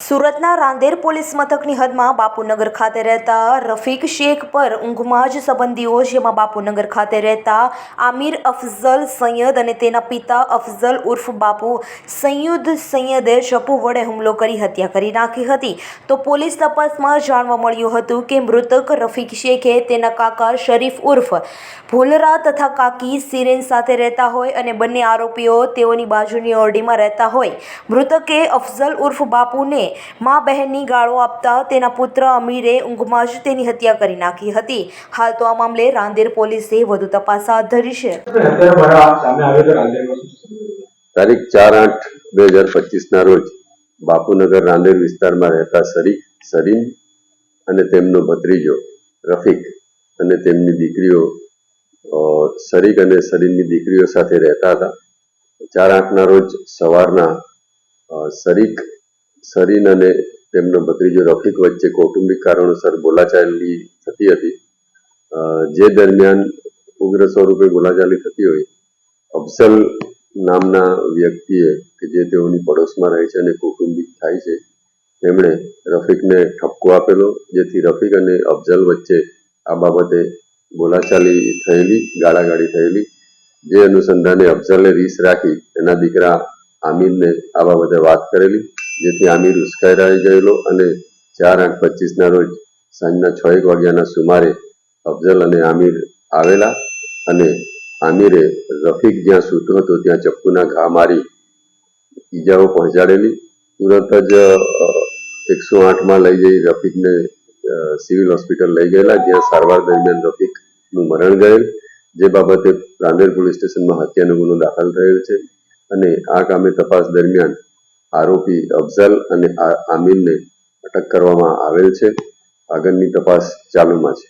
સુરતના રાંદેર પોલીસ મથકની હદમાં બાપુનગર ખાતે રહેતા રફીક શેખ પર ઊંઘમાં જ સંબંધીઓ જેમાં બાપુનગર ખાતે રહેતા આમિર અફઝલ સૈયદ અને તેના પિતા અફઝલ ઉર્ફ બાપુ સૈયદ સૈયદે ચપ્પુ વડે હુમલો કરી હત્યા કરી નાખી હતી. તો પોલીસ તપાસમાં જાણવા મળ્યું હતું કે મૃતક રફીક શેખે તેના કાકા શરીફ ઉર્ફ ભોલરા તથા કાકી સિરેન સાથે રહેતા હોય અને બંને આરોપીઓ તેઓની બાજુની ઓરડીમાં રહેતા હોય. મૃતકે અફઝલ ઉર્ફ બાપુને મા બહેનની ગાળો આપતા તેના પુત્ર અમીરે ઊંઘમાં જ તેની હત્યા કરી નાખી હતી. હાલ તો આ મામલે રાંદેર પોલીસે વધુ તપાસ હાથ ધરી છે? તારીખ ચાર આઠ બે હજાર પચીસના રોજ બાપુનગર રાંદેર વિસ્તારમાં રહેતા શરીફ સરીન અને તેમનો ભત્રીજો રફીક અને તેમની દીકરીઓ શરીક અને સરીનની દીકરીઓ સાથે રહેતા હતા. ચાર આઠના રોજ સવારના શરીક સરીન અને તેમનો ભત્રીજો રફીક વચ્ચે કૌટુંબિક કારણોસર બોલાચાલી થતી હતી. જે દરમિયાન ઉગ્ર સ્વરૂપે બોલાચાલી થતી હોય અફસલ નામના વ્યક્તિએ કે જે તેઓની પડોશમાં રહે છે અને કૌટુંબિક થાય છે તેમણે રફીકને ઠપકો આપેલો, જેથી રફીક અને અફઝલ વચ્ચે આ બાબતે બોલાચાલી થયેલી, ગાળાગાળી થયેલી. જે અનુસંધાને અફઝલે રીસ રાખી, એના દીકરા આમીરને આ બાબતે વાત કરેલી. જેથી આમિર ઉશ્કેરાઈ ગયેલો અને ચાર આઠ પચીસના રોજ સાંજના છ એક વાગ્યાના સુમારે અફઝલ અને આમિર આવેલા અને આમિરે રફીક જ્યાં સૂતો હતો ત્યાં ચપ્પુના ઘા મારી ઈજાઓ પહોંચાડેલી. તુરંત જ એકસો આઠમાં લઈ જઈ રફીકને સિવિલ હોસ્પિટલ લઈ ગયેલા, જ્યાં સારવાર દરમિયાન રફીકનું મરણ ગયેલ, જે બાબતે રાંદેર પોલીસ સ્ટેશનમાં હત્યાનો ગુનો દાખલ થયેલ છે અને આ કામે તપાસ દરમિયાન આરોપી અફઝલ અને આ- આમિરને અટક કરવામાં આવેલ છે. આગળની તપાસ ચાલુમાં છે.